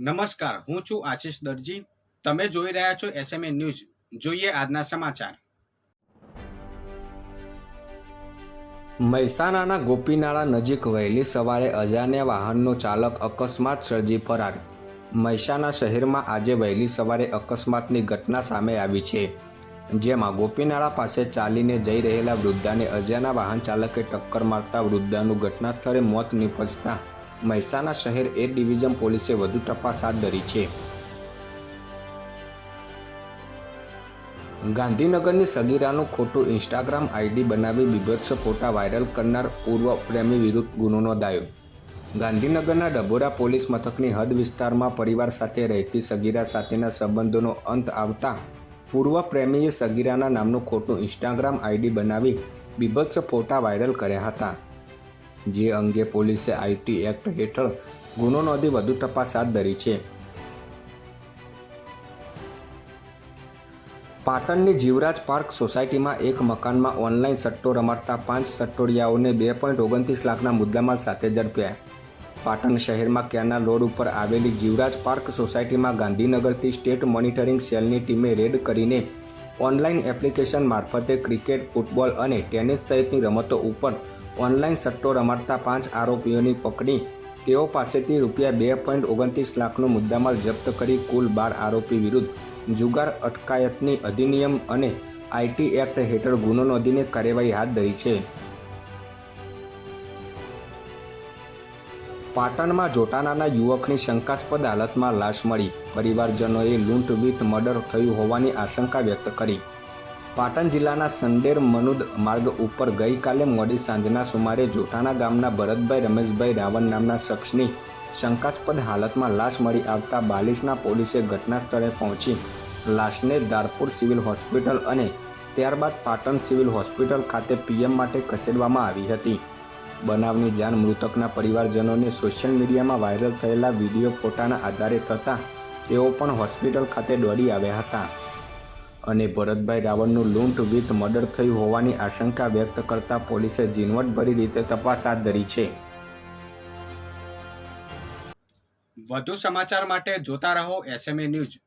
નમસ્કાર, હું છું આશીષ દરજી. તમે જોઈ રહ્યા છો એસએમએ ન્યૂઝ જોઈએ આજના સમાચાર. મહેસાણાના ગોપીનાળા નજીક વહેલી સવારે અજાણ્યા વાહનનો ચાલક અકસ્માત સર્જી ફરાર. મહેસાણા શહેરમાં આજે વહેલી સવારે અકસ્માતની ઘટના સામે આવી છે, જેમાં ગોપીનાળા પાસે ચાલીને જઈ રહેલા વૃદ્ધાને અજાણ્યા વાહન ચાલકે ટક્કર મારતા વૃદ્ધાનું ઘટના સ્થળે મોત નીપજતા મહેસાણા શહેર એ ડિવિઝન પોલીસે વધુ તપાસ હાથ ધરી છે. ગાંધીનગરની સગીરાનું ખોટું ઇન્સ્ટાગ્રામ આઈડી બનાવી બીભત્સ ફોટા વાયરલ કરનાર પૂર્વ પ્રેમી વિરુદ્ધ ગુનો નોંધાયો. ગાંધીનગરના ડભોરા પોલીસ મથકની હદ વિસ્તારમાં પરિવાર સાથે રહેતી સગીરા સાથેના સંબંધોનો અંત આવતા પૂર્વ પ્રેમીએ સગીરાના નામનું ખોટું ઇન્સ્ટાગ્રામ આઈડી બનાવી બીભત્સ ફોટા વાયરલ કર્યા હતા. જે અંગે પોલીસે આઈટી એક્ટ હેઠળ ગુનો નોંધી વધુ તપાસ હાથ ધરી છે. પાટણની જીવરાજ પાર્ક સોસાયટીમાં એક મકાનમાં ઓનલાઈન સટ્ટો રમાડતા પાંચ સટ્ટોડિયાઓને બે પોઈન્ટ ઓગણત્રીસ લાખના મુદ્દામાલ સાથે ઝડપ્યા. પાટણ શહેરમાં કેનાલ રોડ ઉપર આવેલી જીવરાજ પાર્ક સોસાયટીમાં ગાંધીનગરથી સ્ટેટ મોનિટરિંગ સેલની ટીમે રેડ કરીને ઓનલાઈન એપ્લિકેશન મારફતે ક્રિકેટ, ફૂટબોલ અને ટેનિસ સહિતની રમતો ઉપર ઓનલાઈન સટ્ટો રમાડતા પાંચ આરોપીઓની પકડી. તેઓ પાસેથી રૂપિયા બે પોઈન્ટ ઓગણત્રીસ લાખનો મુદ્દામાલ જપ્ત કરી કુલ બાર આરોપી વિરુદ્ધ જુગાર અટકાયતની અધિનિયમ અને આઈટી એક્ટ હેઠળ ગુનો નોંધીને કાર્યવાહી હાથ ધરી છે. પાટણમાં જોટાનાના યુવકની શંકાસ્પદ હાલતમાં લાશ મળી. પરિવારજનોએ લૂંટ વિથ મર્ડર થયું હોવાની આશંકા વ્યક્ત કરી. પાટણ જિલ્લાના સંડેર મનુદ માર્ગ ઉપર ગઈકાલે મોડી સાંજના સુમારે જોટાણા ગામના ભરતભાઈ રમેશભાઈ રાવણ નામના શખ્સની શંકાસ્પદ હાલતમાં લાશ મળી આવતા બાલિશના પોલીસે ઘટના સ્થળે પહોંચી લાશને ધારપુર સિવિલ હોસ્પિટલ અને ત્યારબાદ પાટણ સિવિલ હોસ્પિટલ ખાતે પીએમ માટે ખસેડવામાં આવી હતી. બનાવની જાણ મૃતકના પરિવારજનોને સોશિયલ મીડિયામાં વાયરલ થયેલા વીડિયો ફોટાના આધારે થતાં તેઓ પણ હોસ્પિટલ ખાતે દોડી આવ્યા હતા. અને ભરતભાઈ રાવણનું લૂંટ વિથ મર્ડર થયું હોવાની આશંકા વ્યક્ત કરતા પોલીસે ઝીણવટભરી રીતે તપાસ હાથ ધરી છે. વધુ સમાચાર માટે જોતા રહો એસએમએ ન્યૂઝ.